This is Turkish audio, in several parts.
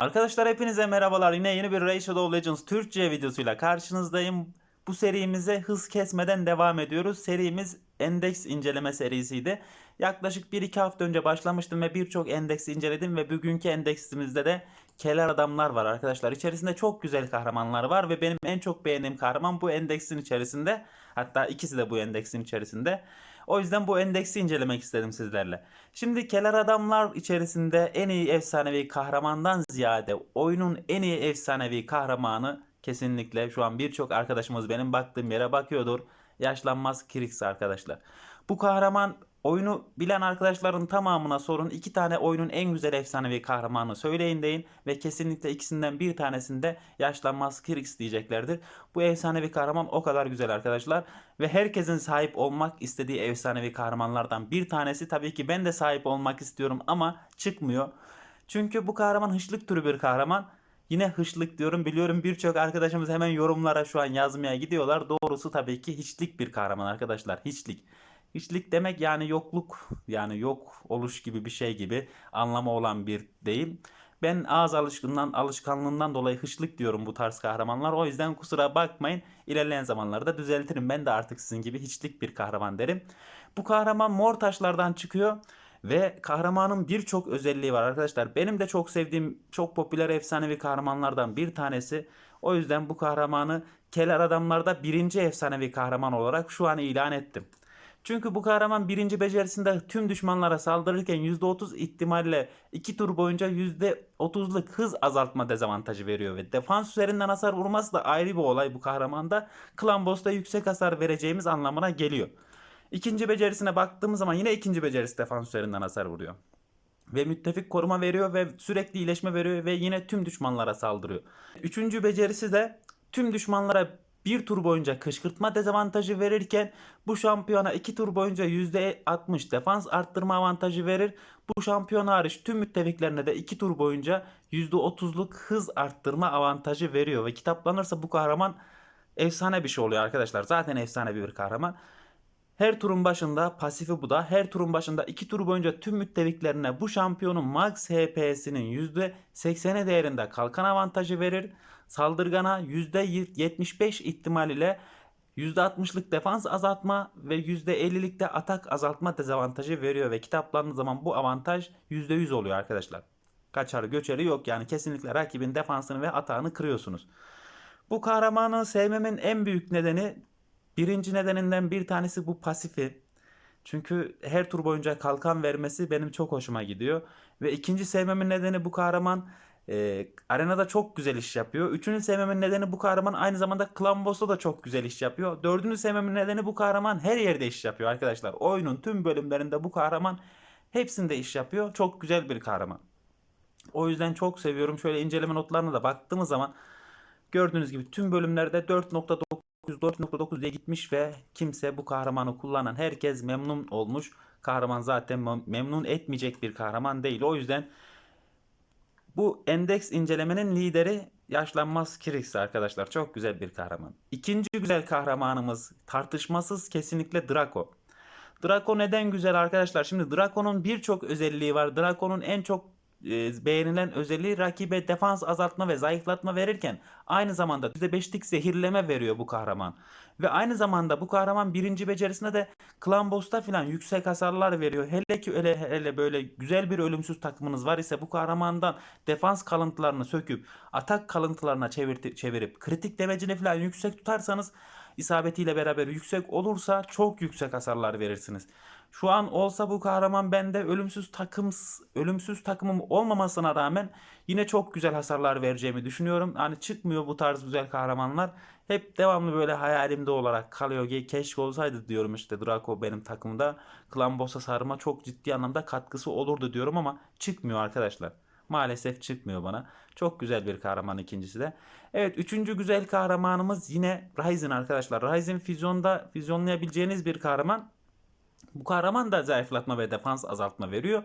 Arkadaşlar hepinize merhabalar. Yine yeni bir Ray Shadow Legends Türkçe videosuyla karşınızdayım. Bu serimize hız kesmeden devam ediyoruz. Serimiz endeks inceleme serisiydi. Yaklaşık 1-2 hafta önce başlamıştım ve birçok endeks inceledim ve bugünkü endeksimizde de Keler Adamlar var arkadaşlar. İçerisinde çok güzel kahramanlar var ve benim en çok beğendiğim kahraman bu endeksin içerisinde. Hatta ikisi de bu endeksin içerisinde. O yüzden bu endeksi incelemek istedim sizlerle. Şimdi Keler Adamlar içerisinde en iyi efsanevi kahramandan ziyade oyunun en iyi efsanevi kahramanı kesinlikle şu an birçok arkadaşımız benim baktığım yere bakıyordur. Yaşlanmaz Kirix arkadaşlar. Bu kahraman oyunu bilen arkadaşların tamamına sorun. iki tane oyunun en güzel efsanevi kahramanı söyleyin deyin ve kesinlikle ikisinden bir tanesinde yaşlanmaz Kirix diyeceklerdir. Bu efsanevi kahraman o kadar güzel arkadaşlar ve herkesin sahip olmak istediği efsanevi kahramanlardan bir tanesi tabii ki ben de sahip olmak istiyorum ama çıkmıyor. Çünkü bu kahraman hışlık türü bir kahraman. Yine hışlık diyorum. Biliyorum birçok arkadaşımız hemen yorumlara şu an yazmaya gidiyorlar. Doğrusu tabii ki hiçlik bir kahraman arkadaşlar. Hiçlik. Hiçlik demek yani yokluk yani yok oluş gibi bir şey gibi anlamı olan bir deyim. Ben ağız alışkından, alışkanlığından dolayı hışlık diyorum bu tarz kahramanlar. O yüzden kusura bakmayın. İlerleyen zamanlarda düzeltirim. Ben de artık sizin gibi hiçlik bir kahraman derim. Bu kahraman mor taşlardan çıkıyor. Ve kahramanın birçok özelliği var arkadaşlar. Benim de çok sevdiğim, çok popüler efsanevi kahramanlardan bir tanesi. O yüzden bu kahramanı Keler Adamlar'da birinci efsanevi kahraman olarak şu an ilan ettim. Çünkü bu kahraman birinci becerisinde tüm düşmanlara saldırırken %30 ihtimalle 2 tur boyunca %30'luk hız azaltma dezavantajı veriyor ve defans üzerinden hasar vurması da ayrı bir olay bu kahramanda. Klan boss'ta yüksek hasar vereceğimiz anlamına geliyor. İkinci becerisine baktığımız zaman yine ikinci becerisi defans üzerinden hasar vuruyor. Ve müttefik koruma veriyor ve sürekli iyileşme veriyor ve yine tüm düşmanlara saldırıyor. Üçüncü becerisi de tüm düşmanlara bir tur boyunca kışkırtma dezavantajı verirken bu şampiyona iki tur boyunca %60 defans arttırma avantajı verir. Bu şampiyon hariç tüm müttefiklerine de iki tur boyunca %30'luk hız arttırma avantajı veriyor. Ve kitaplanırsa bu kahraman efsane bir şey oluyor arkadaşlar. Zaten efsane bir kahraman. Her turun başında pasifi bu da. Her turun başında 2 tur boyunca tüm müttefiklerine bu şampiyonun max HP'sinin %80'e değerinde kalkan avantajı verir. Saldırgana %75 ihtimal ile %60'lık defans azaltma ve %50'lik de atak azaltma dezavantajı veriyor ve kitaplandığı zaman bu avantaj %100 oluyor arkadaşlar. Kaçarı göçeri yok yani kesinlikle rakibin defansını ve atağını kırıyorsunuz. Bu kahramanı sevmemin en büyük nedeni Birinci nedeninden bir tanesi bu pasifi. Çünkü her tur boyunca kalkan vermesi benim çok hoşuma gidiyor. Ve ikinci sevmemin nedeni bu kahraman e, arenada çok güzel iş yapıyor. Üçüncü sevmemin nedeni bu kahraman aynı zamanda Clan da çok güzel iş yapıyor. Dördüncü sevmemin nedeni bu kahraman her yerde iş yapıyor arkadaşlar. Oyunun tüm bölümlerinde bu kahraman hepsinde iş yapıyor. Çok güzel bir kahraman. O yüzden çok seviyorum. Şöyle inceleme notlarına da baktığımız zaman gördüğünüz gibi tüm bölümlerde 4.9 4.9 diye gitmiş ve kimse bu kahramanı kullanan herkes memnun olmuş. Kahraman zaten memnun etmeyecek bir kahraman değil. O yüzden bu endeks incelemenin lideri yaşlanmaz Kirix arkadaşlar. Çok güzel bir kahraman. İkinci güzel kahramanımız tartışmasız kesinlikle Draco. Draco neden güzel arkadaşlar? Şimdi Draco'nun birçok özelliği var. Draco'nun en çok beğenilen özelliği rakibe defans azaltma ve zayıflatma verirken aynı zamanda %5'lik zehirleme veriyor bu kahraman. Ve aynı zamanda bu kahraman birinci becerisinde de Clan Boss'ta filan yüksek hasarlar veriyor. Hele ki öyle hele böyle güzel bir ölümsüz takımınız var ise bu kahramandan defans kalıntılarını söküp atak kalıntılarına çevirip, çevirip kritik demecini filan yüksek tutarsanız isabetiyle beraber yüksek olursa çok yüksek hasarlar verirsiniz. Şu an olsa bu kahraman bende ölümsüz takım ölümsüz takımım olmamasına rağmen yine çok güzel hasarlar vereceğimi düşünüyorum. Hani çıkmıyor bu tarz güzel kahramanlar. Hep devamlı böyle hayalimde olarak kalıyor. Keşke olsaydı diyorum işte Draco benim takımda. Clan Boss'a sarma çok ciddi anlamda katkısı olurdu diyorum ama çıkmıyor arkadaşlar. Maalesef çıkmıyor bana. Çok güzel bir kahraman ikincisi de. Evet üçüncü güzel kahramanımız yine Ryzen arkadaşlar. Ryzen füzyonda füzyonlayabileceğiniz bir kahraman. Bu kahraman da zayıflatma ve defans azaltma veriyor.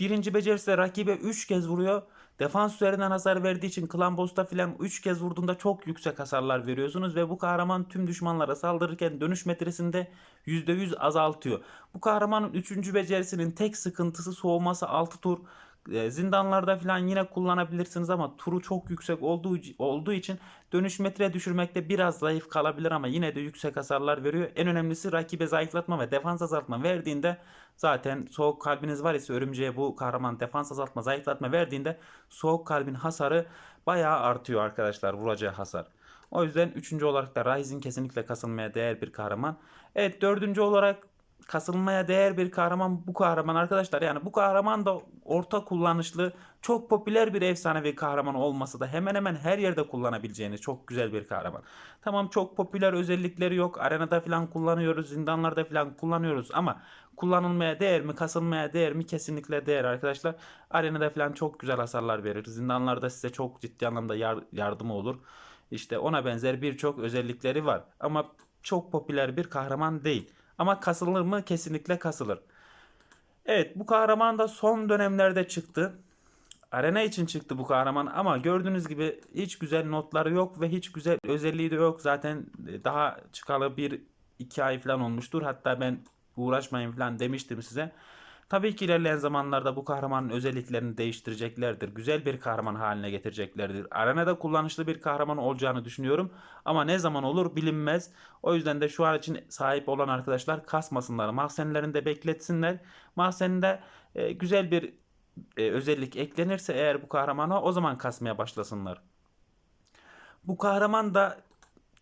Birinci becerisi rakibe 3 kez vuruyor. Defans üzerinden hasar verdiği için Clan Boss'ta filan 3 kez vurduğunda çok yüksek hasarlar veriyorsunuz ve bu kahraman tüm düşmanlara saldırırken dönüş metresinde %100 azaltıyor. Bu kahramanın 3. becerisinin tek sıkıntısı soğuması 6 tur zindanlarda falan yine kullanabilirsiniz ama turu çok yüksek olduğu, olduğu için dönüş metre düşürmekte biraz zayıf kalabilir ama yine de yüksek hasarlar veriyor. En önemlisi rakibe zayıflatma ve defans azaltma verdiğinde zaten soğuk kalbiniz var ise örümceğe bu kahraman defans azaltma zayıflatma verdiğinde soğuk kalbin hasarı bayağı artıyor arkadaşlar vuracağı hasar. O yüzden üçüncü olarak da Ryzen kesinlikle kasılmaya değer bir kahraman. Evet dördüncü olarak kasılmaya değer bir kahraman bu kahraman arkadaşlar. Yani bu kahraman da orta kullanışlı, çok popüler bir efsanevi kahraman olması da hemen hemen her yerde kullanabileceğiniz çok güzel bir kahraman. Tamam çok popüler özellikleri yok. Arenada falan kullanıyoruz, zindanlarda falan kullanıyoruz ama kullanılmaya değer mi, kasılmaya değer mi? Kesinlikle değer arkadaşlar. Arenada falan çok güzel hasarlar verir. Zindanlarda size çok ciddi anlamda yar- yardımı olur. İşte ona benzer birçok özellikleri var. Ama çok popüler bir kahraman değil. Ama kasılır mı? Kesinlikle kasılır. Evet bu kahraman da son dönemlerde çıktı. Arena için çıktı bu kahraman ama gördüğünüz gibi hiç güzel notları yok ve hiç güzel özelliği de yok. Zaten daha çıkalı bir iki ay falan olmuştur. Hatta ben uğraşmayın falan demiştim size. Tabii ki ilerleyen zamanlarda bu kahramanın özelliklerini değiştireceklerdir. Güzel bir kahraman haline getireceklerdir. Arenada kullanışlı bir kahraman olacağını düşünüyorum. Ama ne zaman olur bilinmez. O yüzden de şu an için sahip olan arkadaşlar kasmasınlar. Mahzenlerinde bekletsinler. Mahzeninde e, güzel bir e, özellik eklenirse eğer bu kahramana o zaman kasmaya başlasınlar. Bu kahraman da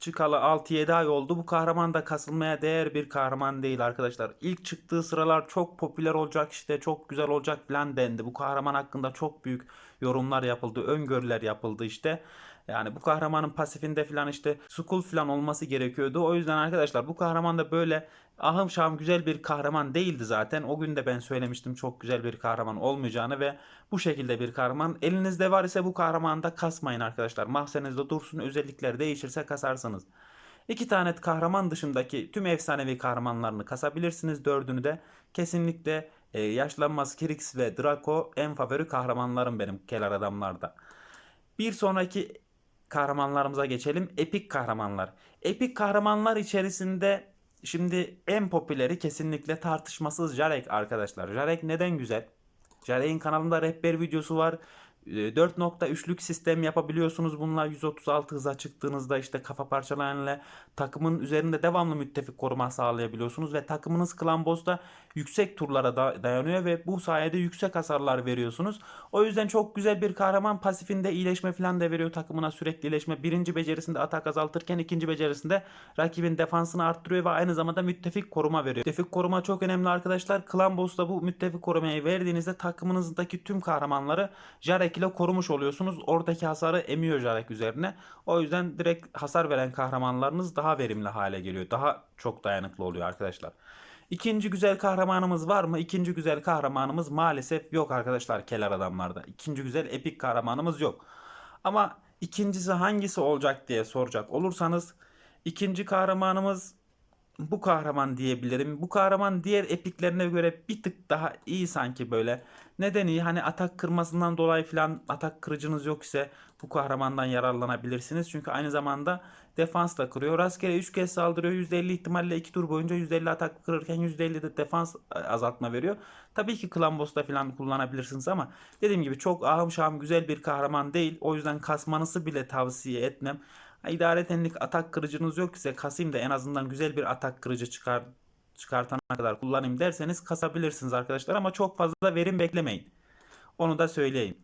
çıkalı 6-7 ay oldu. Bu kahraman da kasılmaya değer bir kahraman değil arkadaşlar. İlk çıktığı sıralar çok popüler olacak işte çok güzel olacak falan dendi. Bu kahraman hakkında çok büyük yorumlar yapıldı, öngörüler yapıldı işte. Yani bu kahramanın pasifinde falan işte skull falan olması gerekiyordu. O yüzden arkadaşlar bu kahraman da böyle ahım şahım güzel bir kahraman değildi zaten. O gün de ben söylemiştim çok güzel bir kahraman olmayacağını ve bu şekilde bir kahraman. Elinizde var ise bu kahramanı da kasmayın arkadaşlar. Mahzenizde dursun özellikler değişirse kasarsınız. İki tane kahraman dışındaki tüm efsanevi kahramanlarını kasabilirsiniz. Dördünü de kesinlikle e, yaşlanmaz Kirix ve Draco en favori kahramanlarım benim Keller adamlarda. Bir sonraki kahramanlarımıza geçelim. Epik kahramanlar. Epik kahramanlar içerisinde şimdi en popüleri kesinlikle tartışmasız Jarek arkadaşlar. Jarek neden güzel? Jarek'in kanalında rehber videosu var. 4.3'lük sistem yapabiliyorsunuz. Bunlar 136 hıza çıktığınızda işte kafa parçalayanla takımın üzerinde devamlı müttefik koruma sağlayabiliyorsunuz ve takımınız Clan Boss'ta yüksek turlara da dayanıyor ve bu sayede yüksek hasarlar veriyorsunuz. O yüzden çok güzel bir kahraman pasifinde iyileşme falan da veriyor takımına sürekli iyileşme. Birinci becerisinde atak azaltırken ikinci becerisinde rakibin defansını arttırıyor ve aynı zamanda müttefik koruma veriyor. Müttefik koruma çok önemli arkadaşlar. Clan Boss'ta bu müttefik korumayı verdiğinizde takımınızdaki tüm kahramanları Jarek ile korumuş oluyorsunuz. Oradaki hasarı emiyor Jarek üzerine. O yüzden direkt hasar veren kahramanlarınız daha verimli hale geliyor. Daha çok dayanıklı oluyor arkadaşlar. İkinci güzel kahramanımız var mı? İkinci güzel kahramanımız maalesef yok arkadaşlar keler adamlarda. İkinci güzel epik kahramanımız yok. Ama ikincisi hangisi olacak diye soracak olursanız ikinci kahramanımız bu kahraman diyebilirim. Bu kahraman diğer epiklerine göre bir tık daha iyi sanki böyle. Neden iyi? Hani atak kırmasından dolayı falan atak kırıcınız yok ise bu kahramandan yararlanabilirsiniz. Çünkü aynı zamanda defans da kırıyor. Rastgele 3 kez saldırıyor. %50 ihtimalle 2 tur boyunca %50 atak kırırken %50 de defans azaltma veriyor. Tabii ki Clan Boss'ta falan kullanabilirsiniz ama dediğim gibi çok ahım şahım güzel bir kahraman değil. O yüzden kasmanızı bile tavsiye etmem. İdaretenlik atak kırıcınız yok ise kasayım da en azından güzel bir atak kırıcı çıkar çıkartana kadar kullanayım derseniz kasabilirsiniz arkadaşlar ama çok fazla verim beklemeyin. Onu da söyleyeyim.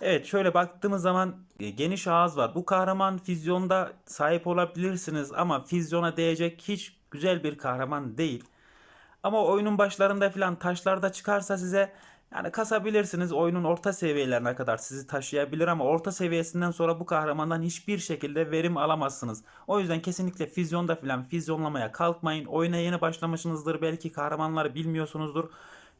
Evet şöyle baktığımız zaman e, geniş ağız var. Bu kahraman fizyonda sahip olabilirsiniz ama fizyona değecek hiç güzel bir kahraman değil. Ama oyunun başlarında falan taşlarda çıkarsa size yani kasabilirsiniz. Oyunun orta seviyelerine kadar sizi taşıyabilir ama orta seviyesinden sonra bu kahramandan hiçbir şekilde verim alamazsınız. O yüzden kesinlikle fizyonda falan fizyonlamaya kalkmayın. Oyuna yeni başlamışsınızdır. Belki kahramanları bilmiyorsunuzdur.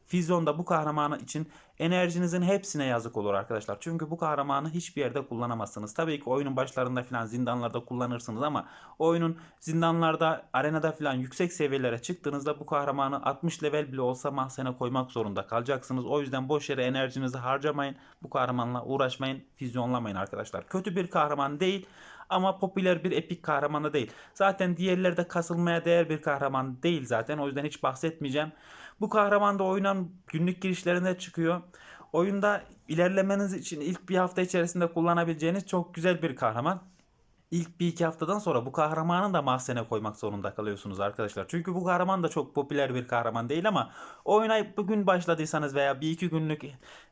Fizyonda bu kahramanı için enerjinizin hepsine yazık olur arkadaşlar. Çünkü bu kahramanı hiçbir yerde kullanamazsınız. Tabii ki oyunun başlarında falan zindanlarda kullanırsınız ama oyunun zindanlarda, arenada falan yüksek seviyelere çıktığınızda bu kahramanı 60 level bile olsa mahzene koymak zorunda kalacaksınız. O yüzden boş yere enerjinizi harcamayın. Bu kahramanla uğraşmayın, fizyonlamayın arkadaşlar. Kötü bir kahraman değil ama popüler bir epik kahramanı değil. Zaten diğerleri de kasılmaya değer bir kahraman değil zaten. O yüzden hiç bahsetmeyeceğim. Bu kahraman da oyunun günlük girişlerinde çıkıyor. Oyunda ilerlemeniz için ilk bir hafta içerisinde kullanabileceğiniz çok güzel bir kahraman. İlk bir iki haftadan sonra bu kahramanı da mahzene koymak zorunda kalıyorsunuz arkadaşlar. Çünkü bu kahraman da çok popüler bir kahraman değil ama oyuna bugün başladıysanız veya bir iki günlük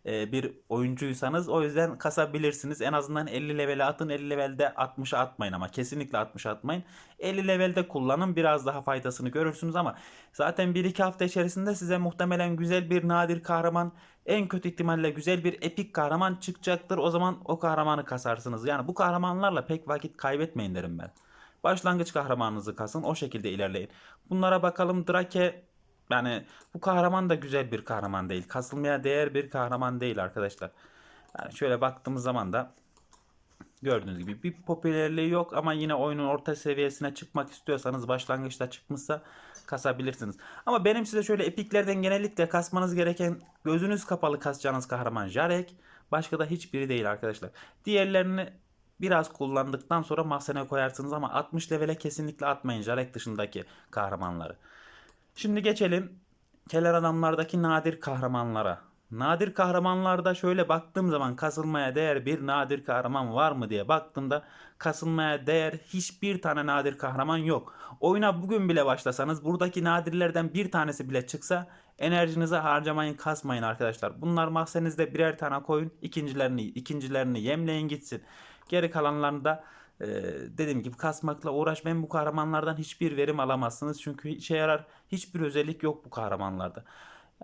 e, bir oyuncuysanız o yüzden kasabilirsiniz. En azından 50 levele atın 50 levelde 60'a atmayın ama kesinlikle 60'a atmayın. 50 levelde kullanın biraz daha faydasını görürsünüz ama zaten 1-2 hafta içerisinde size muhtemelen güzel bir nadir kahraman en kötü ihtimalle güzel bir epik kahraman çıkacaktır. O zaman o kahramanı kasarsınız. Yani bu kahramanlarla pek vakit kaybetmeyin derim ben. Başlangıç kahramanınızı kasın o şekilde ilerleyin. Bunlara bakalım Drake yani bu kahraman da güzel bir kahraman değil. Kasılmaya değer bir kahraman değil arkadaşlar. Yani şöyle baktığımız zaman da gördüğünüz gibi bir popülerliği yok ama yine oyunun orta seviyesine çıkmak istiyorsanız başlangıçta çıkmışsa kasabilirsiniz. Ama benim size şöyle epiklerden genellikle kasmanız gereken gözünüz kapalı kasacağınız kahraman Jarek. Başka da hiçbiri değil arkadaşlar. Diğerlerini biraz kullandıktan sonra mahzene koyarsınız ama 60 levele kesinlikle atmayın Jarek dışındaki kahramanları. Şimdi geçelim Keler Adamlardaki nadir kahramanlara. Nadir kahramanlarda şöyle baktığım zaman kasılmaya değer bir nadir kahraman var mı diye baktığımda kasılmaya değer hiçbir tane nadir kahraman yok. Oyuna bugün bile başlasanız buradaki nadirlerden bir tanesi bile çıksa enerjinizi harcamayın kasmayın arkadaşlar. Bunlar mahzenizde birer tane koyun ikincilerini, ikincilerini yemleyin gitsin. Geri kalanlarını da ee, dediğim gibi kasmakla uğraşmayın bu kahramanlardan hiçbir verim alamazsınız. Çünkü işe yarar hiçbir özellik yok bu kahramanlarda.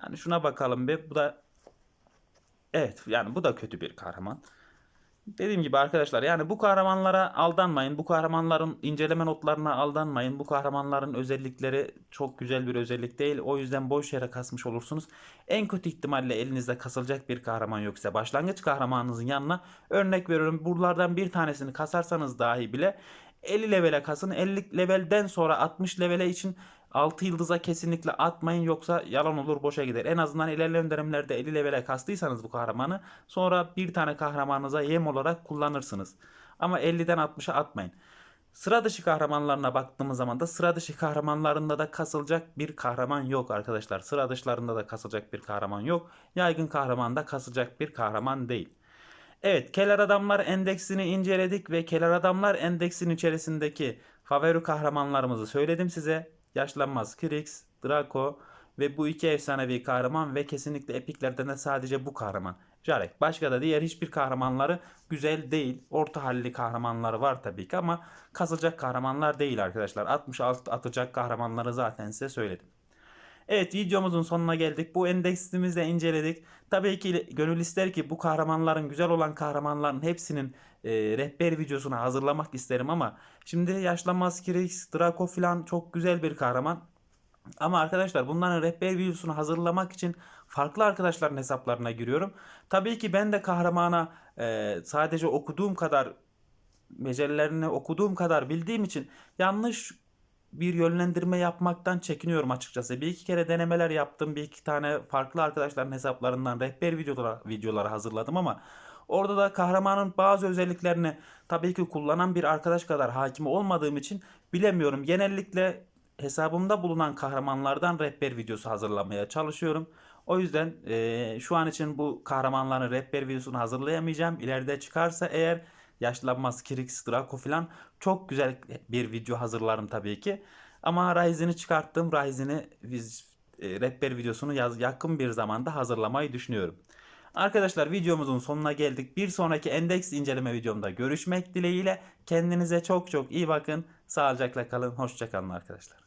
Yani şuna bakalım bir bu da evet yani bu da kötü bir kahraman. Dediğim gibi arkadaşlar yani bu kahramanlara aldanmayın. Bu kahramanların inceleme notlarına aldanmayın. Bu kahramanların özellikleri çok güzel bir özellik değil. O yüzden boş yere kasmış olursunuz. En kötü ihtimalle elinizde kasılacak bir kahraman yoksa başlangıç kahramanınızın yanına örnek veriyorum buralardan bir tanesini kasarsanız dahi bile 50 levele kasın. 50 levelden sonra 60 levele için 6 yıldıza kesinlikle atmayın yoksa yalan olur boşa gider. En azından ilerleyen dönemlerde 50 levele kastıysanız bu kahramanı sonra bir tane kahramanınıza yem olarak kullanırsınız. Ama 50'den 60'a atmayın. Sıra dışı kahramanlarına baktığımız zaman da sıra dışı kahramanlarında da kasılacak bir kahraman yok arkadaşlar. Sıra dışlarında da kasılacak bir kahraman yok. Yaygın kahramanda kasılacak bir kahraman değil. Evet, Keler Adamlar Endeksini inceledik ve Keler Adamlar Endeksinin içerisindeki favori kahramanlarımızı söyledim size. Yaşlanmaz Krix, Draco ve bu iki efsanevi kahraman ve kesinlikle epiklerden de sadece bu kahraman. Jarek. Başka da diğer hiçbir kahramanları güzel değil. Orta halli kahramanları var tabii ki ama kasılacak kahramanlar değil arkadaşlar. 66 atacak kahramanları zaten size söyledim. Evet videomuzun sonuna geldik. Bu endeksimizde inceledik. Tabii ki gönül ister ki bu kahramanların güzel olan kahramanların hepsinin e, rehber videosunu hazırlamak isterim ama şimdi yaşlanmaz Kirix, Draco falan çok güzel bir kahraman. Ama arkadaşlar bunların rehber videosunu hazırlamak için farklı arkadaşların hesaplarına giriyorum. Tabii ki ben de kahramana e, sadece okuduğum kadar mecellerini okuduğum kadar bildiğim için yanlış bir yönlendirme yapmaktan çekiniyorum açıkçası. Bir iki kere denemeler yaptım. Bir iki tane farklı arkadaşların hesaplarından rehber videoları, videoları hazırladım ama orada da kahramanın bazı özelliklerini tabii ki kullanan bir arkadaş kadar hakim olmadığım için bilemiyorum. Genellikle hesabımda bulunan kahramanlardan rehber videosu hazırlamaya çalışıyorum. O yüzden e, şu an için bu kahramanların rehber videosunu hazırlayamayacağım. İleride çıkarsa eğer yaşlanmaz Kirix, Draco falan çok güzel bir video hazırlarım tabii ki. Ama Ryzen'i çıkarttım. Ryzen'i e, rehber videosunu yaz, yakın bir zamanda hazırlamayı düşünüyorum. Arkadaşlar videomuzun sonuna geldik. Bir sonraki endeks inceleme videomda görüşmek dileğiyle. Kendinize çok çok iyi bakın. Sağlıcakla kalın. Hoşçakalın arkadaşlar.